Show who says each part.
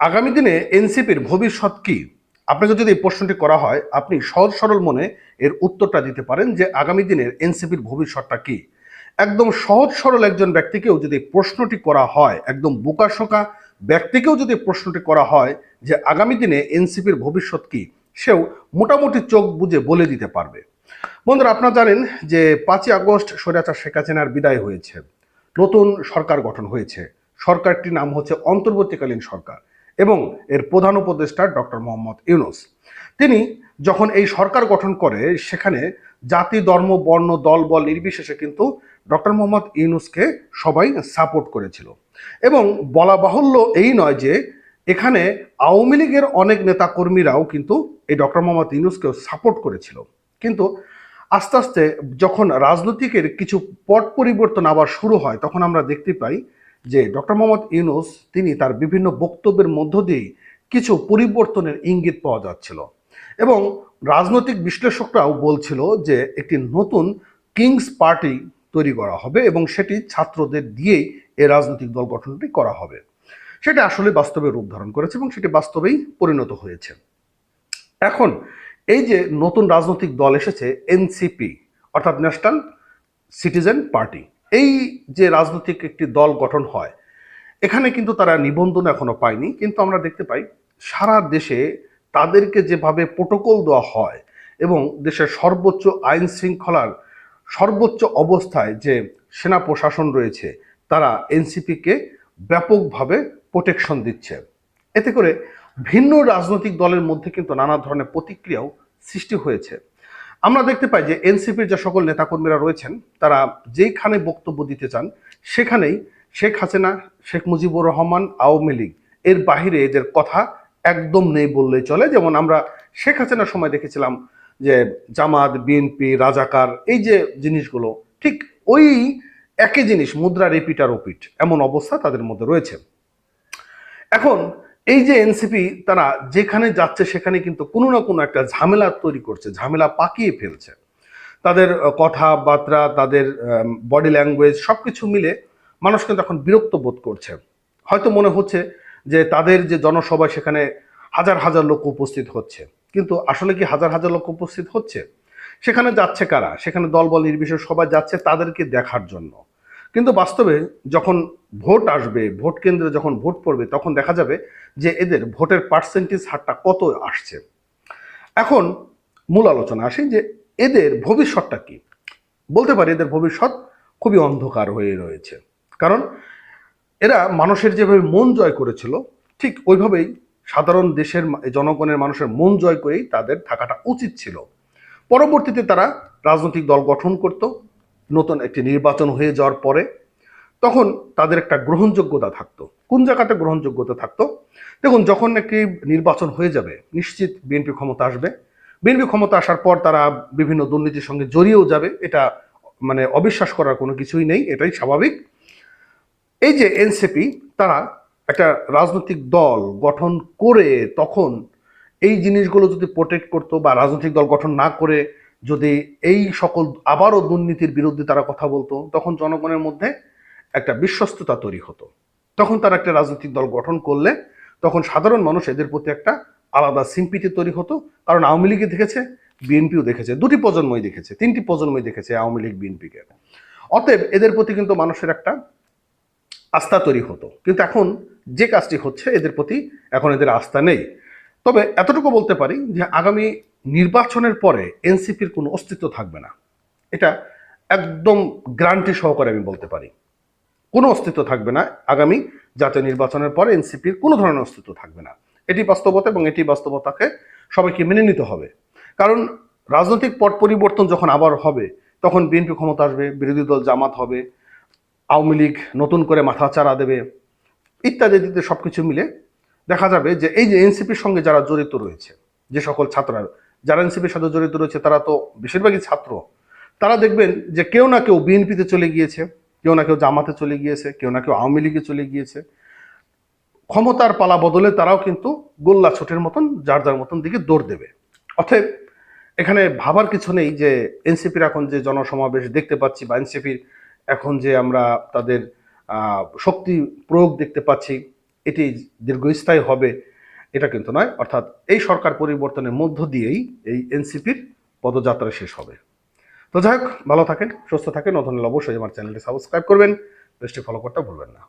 Speaker 1: আগামী দিনে এনসিপির ভবিষ্যৎ কি? আপনাকে যদি এই প্রশ্নটি করা হয়, আপনি সহজ সরল মনে এর উত্তরটা দিতে পারেন যে আগামী দিনের এনসিপির ভবিষ্যৎটা কি। একদম সহজ সরল একজন ব্যক্তিকেও যদি প্রশ্নটি করা হয়, একদম বোকাশোকা ব্যক্তিকেও যদি প্রশ্নটি করা হয় যে আগামী দিনে এনসিপির ভবিষ্যৎ কি, সেও মোটামুটি চোখ বুঝে বলে দিতে পারবে। বন্ধুরা, আপনারা জানেন যে পাঁচই আগস্ট স্বৈরাচার শেখ হাসিনার বিদায় হয়েছে। নতুন সরকার গঠন হয়েছে। সরকারটির নাম হচ্ছে অন্তর্বর্তীকালীন সরকার। এবং এর প্রধান উপদেষ্টা ডক্টর মোহাম্মদ ইউনুস। তিনি যখন এই সরকার গঠন করে, সেখানে জাতি, ধর্ম, বর্ণ, দল, বল নির্বিশেষে কিন্তু ডক্টর মোহাম্মদ ইউনুসকে সবাই সাপোর্ট করেছিল। এবং বলা বাহুল্য এই নয় যে, এখানে আওয়ামী লীগের অনেক নেতাকর্মীরাও কিন্তু এই ডক্টর মোহাম্মদ ইউনুসকেও সাপোর্ট করেছিল। কিন্তু আস্তে আস্তে যখন রাজনৈতিকের কিছু পট পরিবর্তন আবার শুরু হয়, তখন আমরা দেখতে পাই যে ডক্টর মোহাম্মদ ইউনুস, তিনি তার বিভিন্ন বক্তব্যের মধ্য দিয়েই কিছু পরিবর্তনের ইঙ্গিত পাওয়া যাচ্ছিল। এবং রাজনৈতিক বিশ্লেষকরাও বলছিল যে একটি নতুন কিংস পার্টি তৈরি করা হবে এবং সেটি ছাত্রদের দিয়েই এই রাজনৈতিক দল গঠনটি করা হবে। সেটা আসলে বাস্তবে রূপ ধারণ করেছে এবং সেটি বাস্তবেই পরিণত হয়েছে। এখন, এই যে নতুন রাজনৈতিক দল এসেছে, এনসিপি, অর্থাৎ ন্যাশনাল সিটিজেন পার্টি এই যে রাজনৈতিক একটি দল গঠন হয়, এখানে কিন্তু তারা নিবন্ধন এখনও পায়নি, কিন্তু আমরা দেখতে পাই সারা দেশে তাদেরকে যেভাবে প্রোটোকল দেওয়া হয় এবং দেশের সর্বোচ্চ আইন শৃঙ্খলার সর্বোচ্চ অবস্থায় যে সেনা প্রশাসন রয়েছে, তারা এনসিপিকে ব্যাপকভাবে প্রোটেকশন দিচ্ছে। এতে করে ভিন্ন রাজনৈতিক দলের মধ্যে কিন্তু নানা ধরনের প্রতিক্রিয়াও সৃষ্টি হয়েছে। আমরা দেখতে পাই যে এনসিপির যে সকল নেতাকর্মীরা রয়েছেন, তারা যেইখানে বক্তব্য দিতে চান, সেখানেই শেখ হাসিনা, শেখ মুজিবুর রহমান, আওয়ামী লীগ, এর বাহিরে এদের কথা একদম নেই বললেই চলে। যেমন আমরা শেখ হাসিনার সময় দেখেছিলাম যে জামাত, বিএনপি, রাজাকার, এই যে জিনিসগুলো, ঠিক ওই একই জিনিস মুদ্রা রিপিট আর ওপিট, এমন অবস্থা তাদের মধ্যে রয়েছে। এখন এই যে এনসিপি তারা যেখানে যাচ্ছে সেখানে কিন্তু কোনো না কোনো একটা ঝামেলা তৈরি করছে, ঝামেলা পাকিয়ে ফেলছে। তাদের কথাবার্তা, তাদের বডি ল্যাঙ্গুয়েজ সব কিছু মিলে মানুষ কিন্তু এখন বিরক্ত বোধ করছে। হয়তো মনে হচ্ছে যে তাদের যে জনসভা সেখানে হাজার হাজার লোক উপস্থিত হচ্ছে। কিন্তু আসলে কি হাজার হাজার লোক উপস্থিত হচ্ছে? সেখানে যাচ্ছে কারা? সেখানে দলবল নির্বিশেষে সবাই যাচ্ছে তাদেরকে দেখার জন্য। কিন্তু বাস্তবে যখন ভোট আসবে, ভোট কেন্দ্রে যখন ভোট পড়বে, তখন দেখা যাবে যে এদের ভোটের পার্সেন্টেজ হারটা কত আসছে। এখন মূল আলোচনা আসি যে এদের ভবিষ্যৎটা কি? বলতে পারি এদের ভবিষ্যৎ খুবই অন্ধকার হয়ে রয়েছে। কারণ এরা মানুষের যেভাবে মন জয় করেছিল, ঠিক ওইভাবেই সাধারণ দেশের জনগণের মানুষের মন জয় করেই তাদের থাকাটা উচিত ছিল। পরবর্তীতে তারা রাজনৈতিক দল গঠন করত নতুন একটি নির্বাচন হয়ে যাওয়ার পরে তখন তাদের একটা গ্রহণযোগ্যতা থাকতো। কোন জায়গাতে গ্রহণযোগ্যতা থাকতো? দেখুন, যখন একটি নির্বাচন হয়ে যাবে, নিশ্চিত বিএনপি ক্ষমতা আসবে। বিএনপি ক্ষমতা আসার পর তারা বিভিন্ন দুর্নীতির সঙ্গে জড়িয়েও যাবে। এটা মানে অবিশ্বাস করার কোনো কিছুই নেই, এটাই স্বাভাবিক। এই যে এনসিপি, তারা একটা রাজনৈতিক দল গঠন করে তখন এই জিনিসগুলো যদি প্রোটেক্ট করতো বা রাজনৈতিক দল গঠন না করে যদি এই সকল আবারও দুর্নীতির বিরুদ্ধে তারা কথা বলতো, তখন জনগণের মধ্যে একটা বিশ্বস্ততা তৈরি হতো। তখন তারা একটা রাজনৈতিক দল গঠন করলে, তখন সাধারণ মানুষ এদের প্রতি একটা আলাদা সিম্পিতি তৈরি হতো। কারণ আওয়ামী লীগে দেখেছে, বিএনপিও দেখেছে, দুটি প্রজন্মই দেখেছে, তিনটি প্রজন্মই দেখেছে আওয়ামী লীগ, বিএনপিকে। অতএব এদের প্রতি কিন্তু মানুষের একটা আস্থা তৈরি হতো। কিন্তু এখন যে কাজটি হচ্ছে, এদের প্রতি এখন এদের আস্থা নেই। তবে এতটুকু বলতে পারি যে আগামী নির্বাচনের পরে এনসিপির কোনো অস্তিত্ব থাকবে না। এটা একদম গ্রান্টি সহকারে আমি বলতে পারি। কোনো অস্তিত্ব থাকবে না আগামী জাতীয় নির্বাচনের পরে এনসিপির কোনো ধরনের অস্তিত্ব থাকবে না। এটি বাস্তবতা এবং এটি বাস্তবতাকে সবাইকে মেনে নিতে হবে। কারণ রাজনৈতিক পট পরিবর্তন যখন আবার হবে, তখন বিএনপি ক্ষমতা আসবে, বিরোধী দল জামাত হবে, আওয়ামী লীগ নতুন করে মাথা চারা দেবে, ইত্যাদি ইত্যাদি সব কিছু মিলে দেখা যাবে যে এই যে এনসিপির সঙ্গে যারা জড়িত রয়েছে, যে সকল ছাত্ররা যারা এনসিপির সাথে জড়িত রয়েছে, তারা তো বেশিরভাগই ছাত্র। তারা দেখবেন যে কেউ না কেউ বিএনপিতে চলে গিয়েছে, কেউ না কেউ জামাতে চলে গিয়েছে, কেউ না কেউ আওয়ামী লীগে চলে গিয়েছে। ক্ষমতার পালা বদলে তারাও কিন্তু গোল্লা ছোটের মতন, যার যার মতন দিকে দৌড় দেবে। অতএব এখানে ভাবার কিছু নেই যে এনসিপির এখন যে জনসমাবেশ দেখতে পাচ্ছি বা এনসিপির এখন যে আমরা তাদের শক্তি প্রয়োগ দেখতে পাচ্ছি, এটি দীর্ঘস্থায়ী হবে। এটা কিন্তু নয়। অর্থাৎ এই সরকার পরিবর্তনের মধ্য দিয়েই এই এনসিপির পদযাত্রা শেষ হবে। তো যাই হোক, ভালো থাকেন, সুস্থ থাকেন। নতুন অবশ্যই আমার চ্যানেলটি সাবস্ক্রাইব করবেন। পেজটি ফলো করতে ভুলবেন না।